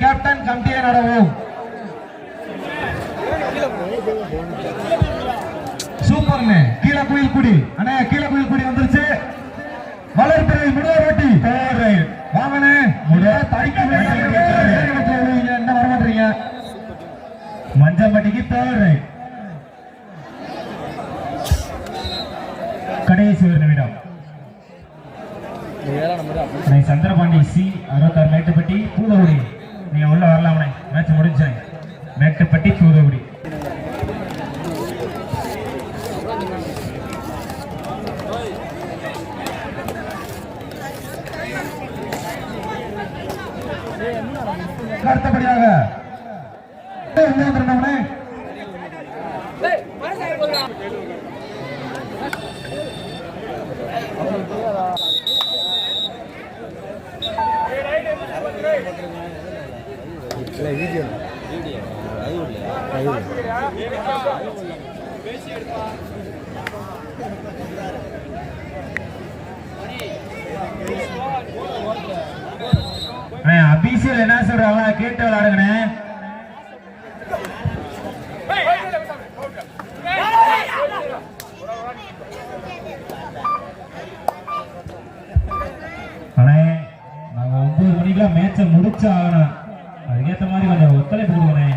Captain கமிட்டியை நடவும் சூப்பர்ண்ணே கீழே குயில் குடி. அண்ணே கீழே குயில் குடி வந்துருச்சு. வளர்பிறை முடுவ ரொட்டி வாங்கண்ணே. முடுவ தடிக்க என்ன வர மாட்டீங்க? மஞ்சம்பட்டிக்கு ரைட் கடைசி ஒரு நிமிடம். சந்திரபாண்டி சி அறுபத்தாறு மேட்டுப்பட்டி பூதகுடி நீங்க உள்ள வரலாம்ண்ணே மேட்ச் முடிஞ்சேன் மேட்டுப்பட்டி பூதகுடி அடுத்தபடியாக. உள்ளே வந்துருந்தவனே அபிஷியல் என்ன சொல்றாங்க கேட்டு விளையாடுங்கண்ணே. அண்ணே நாங்க ஒன்பது மணிக்கெல்லாம் மேட்சை முடிச்சு ஆகணும். அதுக்கேற்ற மாதிரி கொஞ்சம் ஒத்துழைப்பு கொடுங்கண்ணே.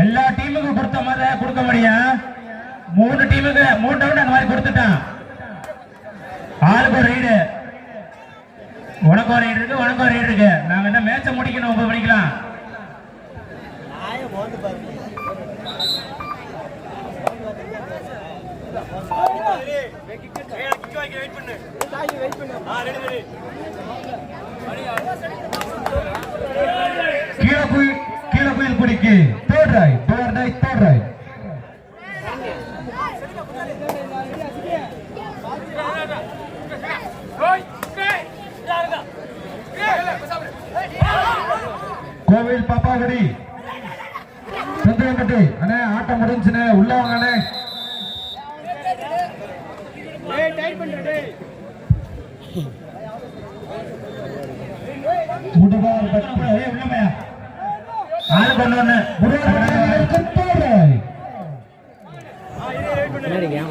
எல்லா டீமுக்கும் கொடுத்த மாதிரி கொடுக்க முடியும் மூணு டீமுக்கு மூணு டவுன் அந்த மாதிரி கொடுத்துட்டான். ஆளுக்கு ஒரு ரைடு உனக்கு ஒரு இருக்கு உனக்கு ஒரு இருக்கு. நாங்க என்ன மேட்ச முடிக்கணும் ஒன்பது மணிக்கலாம் கீழே குயில் கீழே குயில் குடிக்கு third Rai third Rai third ராய் கோவில் பாப்பாகுடி. சந்திரம்பட்டி அண்ணே ஆட்டம் முடிஞ்சுனே உள்ள வாங்க அண்ணே பட்டு. உள்ளமையா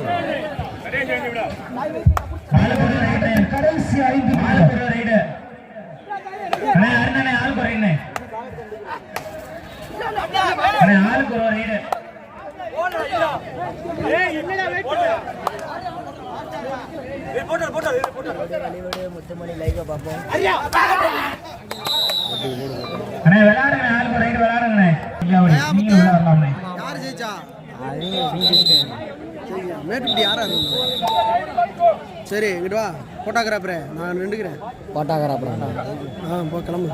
ஆளு கடைசி ஐந்து ஆளுக்கு ஒரு ரைடு அண்ணே அருணண்ணே ஆளுக்கு ஒரு ரைடு அண்ணே ஆளுக்கு ஒரு ரைடு. அண்ணே விளையாடுங்க ஆளுக்கு ஒரு ரைடு விளையாடுங்கண்ணே. நீங்க நீங்க விளையாடலாம்ண்ணே யார் ஜெயிச்சா? மேட்டுப்பட்டி யாரா இருக்கும் சரி இங்கிட்டு வா. போட்டோகிராஃபரே நான் நின்றுக்கிறேன். போட்டாக்கிறாப்புல ஆ போ கிளம்பு.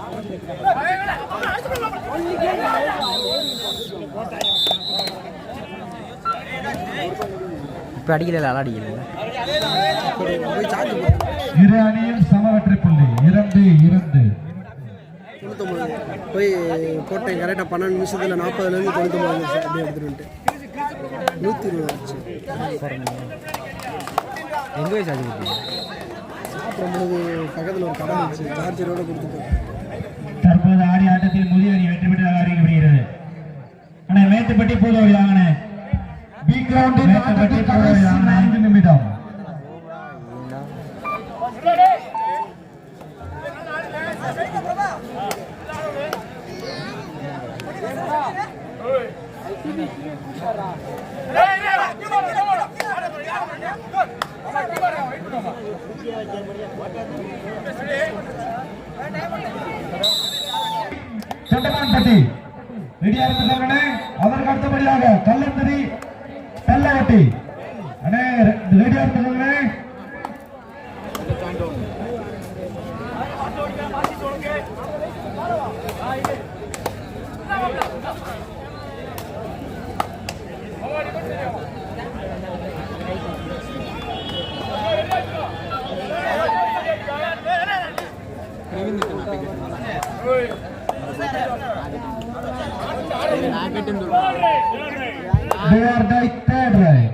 இப்போ அடிக்கல அல அடிக்கல இரு அணியும் சம வெற்றி புள்ளி இரண்டு இரண்டு. தொண்ணூத்தொம்பது. போய் போட்டேன் கரெக்டாக பன்னெண்டு நிமிஷத்தில் நாற்பதுலேருந்து தொண்ணூத்தொம்பது நிமிஷம் அப்படியே எடுத்துட்டு வந்துட்டு. நூற்றி இருபது ஆச்சு. எங்கே போய் சார்ஜ் அப்புறம் பொழுது பக்கத்தில் ஒரு கடை இருந்துச்சு. சார்ஜரோட கொடுத்துட்டேன் தற்போது ஆடி ஆட்டத்தில் முதிய அணி வெற்றி பெற்றதாக அறிவிக்கப்படுகிறது. அண்ணே மேட்டுப்பட்டி பூதோடி வாங்கினே பி கிரவுண்டில் மேட்டுப்பட்டி பூதோடி வாங்கினே ஐந்து நிமிடம். செண்டமான்பட்டி ரெடியா அதற்கு அடுத்தபடியாக கல்லந்தரி பெல்லவட்டி அண்ணே ரெடியா இருக்கிறாங்கண்ணே Thank you. The third right.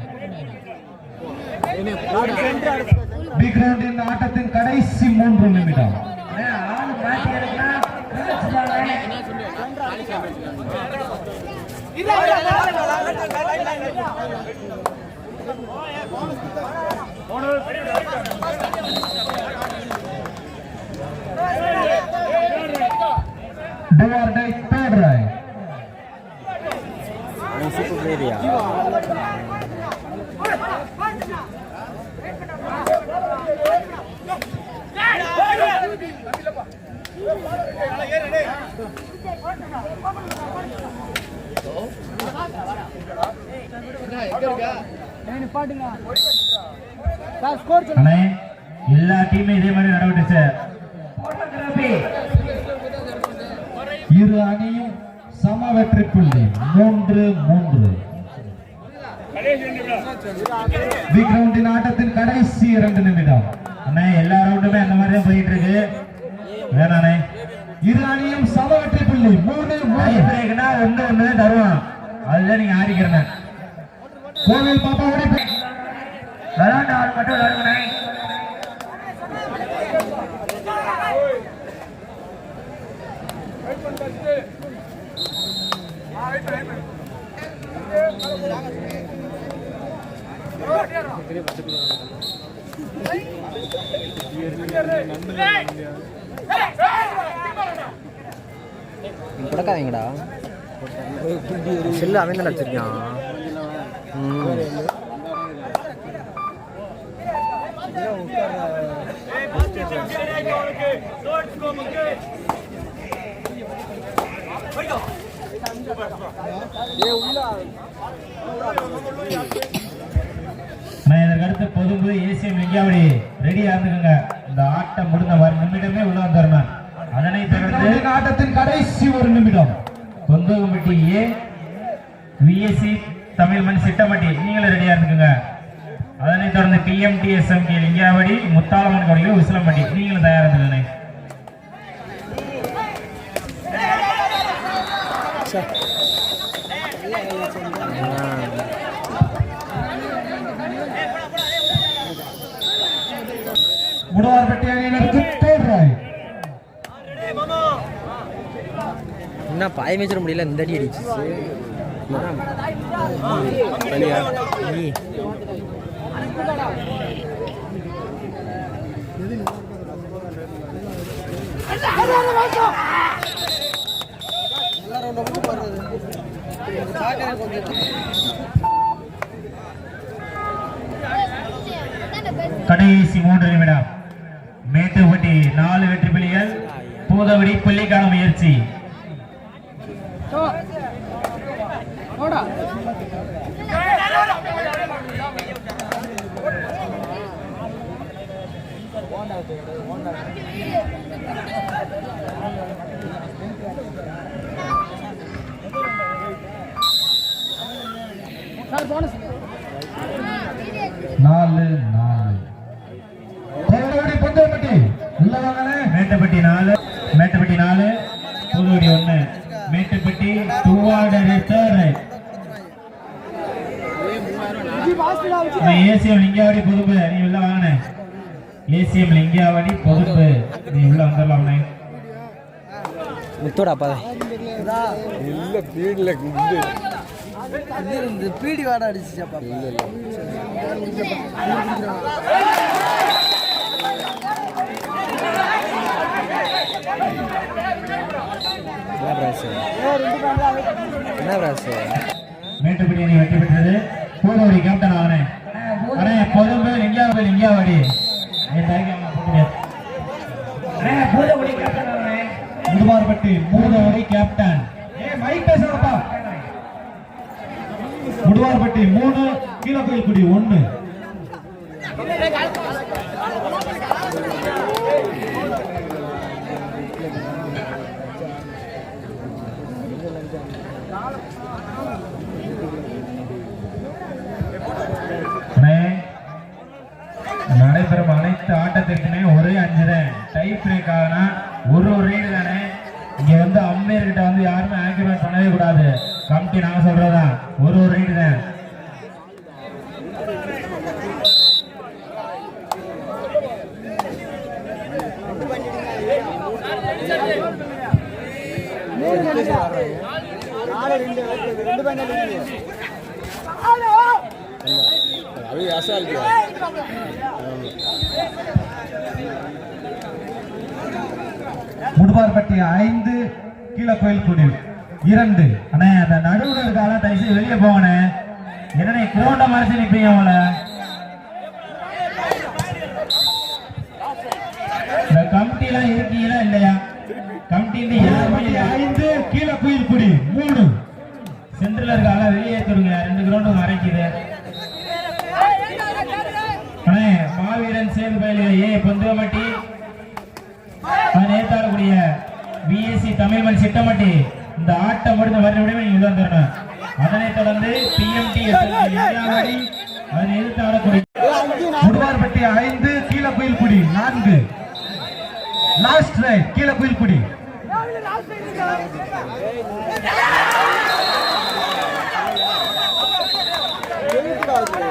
Big round in ஆட்டத்தின் கடைசி மூன்று நிமிடம் Do or die third right. Super பிளேயரியா எல்லா டீமும் இதே மாதிரி நடவடிக்கை இரு அணியும் சம வெற்றி புள்ளி மூன்று மூன்று ரவுண்டின் ஆட்டத்தின் கடைசி இரண்டு நிமிடம். அண்ணே எல்லா ரவுண்டுமே அந்த மாதிரி தான் போயிட்டு இருக்கு வேணாண்ணே இரு அணியும் சம வெற்றி புள்ளி மூணு மூணு ஒன்று ஒன்று தருவான் அதுதான் நீங்க ஆடிக்கிறேன் கோவில் பாப்பா ஓடி விளாண்ட ஆள் மட்டும் விளாடுங்கண்ணே புடக்காதீங்கடா. செல்லு அவன் தான் வச்சிருக்கான் ம். நான் இதற்கடுத்து பொதும்பு ஏசிஎம் லிங்காவடி ரெடியா இருந்துக்கங்க. இந்த ஆட்டம் முடிந்த வர நிமிடமே உள்ள வந்துடணும் அதனை தொடர்ந்து ஆட்டத்தின் கடைசி ஒரு நிமிடம். கொந்தகம்பட்டி ஏ விஎஸ்சி தமிழ் மண் சிட்டமட்டி நீங்களும் ரெடியா இருந்துக்கங்க. அதனை தொடர்ந்து பிஎம்டிஎஸ்எம்டி லிங்காவடி முத்தாளம்மன் கோடியில் உசிலம்பட்டி நீங்களும் தயாரா இருந்துக்கங்க. முடவார்பட்டி அணியினருக்கு என்ன பாய மேய்ச்சிட முடியல இந்த அடி அடிச்சு. நீ எல்லா ரவுண்டும் மட்டும் போடுறது பார்க்கறது கொஞ்சம் கடைசி மூன்று நிமிடம். மேட்டுப்பட்டி நாலு வெற்றி புள்ளிகள். பூதவடி புள்ளிக்கான முயற்சி. நாலு நாலு. உள்ள வாங்கண்ணே. மேட்டுப்பட்டி நாலு மேட்டுப்பட்டி நாலு. புதுவடி ஒண்ணு. Mettupatti two order third ACM Lingavadi பொதுப்பு. நீ உள்ள வாங்கினே ஏசிஎம் லிங்காவடி பொதுப்பு. நீ உள்ள வந்துடலாம்ண்ணே முத்தோட அப்பா. இது இந்த பீடி வாடை அடிச்சுச்சா பாப்பா? என்ன பிராஸ் என்ன பிராஸ் மேட்டுப்பட்டி அணி வெற்றி பெற்றது. பூதவடி கேப்டன் ஆனே. அண்ணே அவங்க போக முடியாது அண்ணே பூதவடி கேப்டன் ஆனே. முதுமார்பட்டி பூதவடி கேப்டன் ஏ மைக் பேசுறப்பா முடுவார்பட்டி மூணு கீழக்கோயில்குடி ஒன்று நடைபெறும் அனைத்து ஆட்டத்திற்குமே ஒரே அஞ்சு தான் டை பிரேக் ஒரு ஒரு ரைடு தானே. இங்க வந்து அம்மையர்கிட்ட வந்து யாருமே ஆக்கிரமெண்ட் பண்ணவே கூடாது. கமிட்டி நாங்க சொல்றதா? ஒரு ஒரு ரைடு தான் அது அசால்ட்டு முடுபார்பட்டி ஐந்து கீழே கோயில் குடி இரண்டு. அண்ணே அந்த நடுவில் இருக்கால தயவுசெய்து வெளியே போவனே என்னண்ணே குரோண்ட மறைச்சு நிற்பீங்க அவங்கள இந்த கமிட்டி இருக்கீங்களா இல்லையா? கமிட்டி யாருமே ஐந்து கீழே கோயில் குடி மூணு. சென்ட்ரல் இருக்கால வெளியே ஏத்துடுங்க. ரெண்டு கிரௌண்டும் மறைக்குது. அண்ணே மாவீரன் சேர்ந்து பயில ஏ பொந்துவமட்டி. அதன் ஏத்தாடக்கூடிய பிஎஸ்சி தமிழ்மண் சிட்டமட்டி இந்த ஆட்டம் முடிந்த வருடமே நீங்க வந்துடணும் அதனைத் தொடர்ந்து பிஎம்டி அதனை எதிர்த்து ஆடக்கூடிய முடுவார்பட்டி ஐந்து கீழே குடி நான்கு லாஸ்ட் ரைட் கீழே குடி you.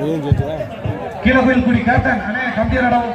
சேர்த்து கீழே குடி கேப்டன் அண்ணே கம்பியர் இடம்